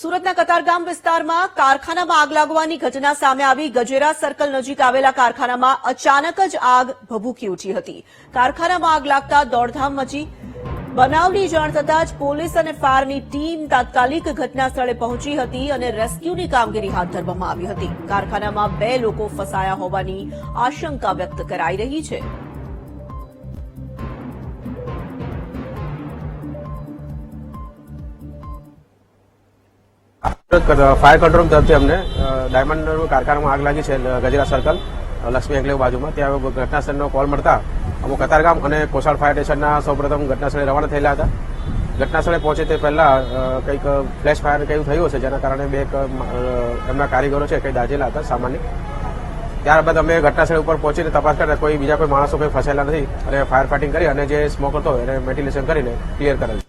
સુરતના કતારગામ વિસ્તારમાં કારખાનામાં આગ લાગવાની ઘટના સામે આવી. ગજેરા સર્કલ નજીક આવેલા કારખાનામાં અચાનક જ આગ ભભૂકી ઉઠી હતી. કારખાનામાં આગ લાગતા દોડધામ મચી. બનાવની જાણ થતાં જ પોલીસ અને ફાયરની ટીમ તાત્કાલિક ઘટના સ્થળે પહોંચી હતી અને રેસ્ક્યુની કામગીરી હાથ ધરવામાં આવી હતી. કારખાનામાં બે લોકો ફસાયા હોવાની આશંકા વ્યક્ત કરાઈ રહી છે. ફાયર કંટ્રોલ તરફથી અમને ડાયમંડ કારખાનામાં આગ લાગી છે ગજરા સર્કલ લક્ષ્મી એન્કલેવ બાજુમાં. ત્યાં ઘટનાસ્થળનો કોલ મળતા અમુક કતારગામ અને કોસાડ ફાયર સ્ટેશનના સૌપ્રથમ ઘટનાસ્થળે રવાના થયેલા હતા. ઘટનાસ્થળે પહોંચે તે પહેલા કંઈક ફ્લેશ ફાયર કંઈક થયું હશે, જેના કારણે બે એમના કારીગરો છે, કંઈ દાજેલા હતા, સામાન્ય. ત્યારબાદ અમે ઘટનાસ્થળ ઉપર પહોંચીને તપાસ કરીને કોઈ બીજા કોઈ માણસો કંઈ ફસાયેલા નથી, અને ફાયર ફાઇટિંગ કરી અને જે સ્મોક હતો એને વેન્ટિલેશન કરીને ક્લિયર કરેલ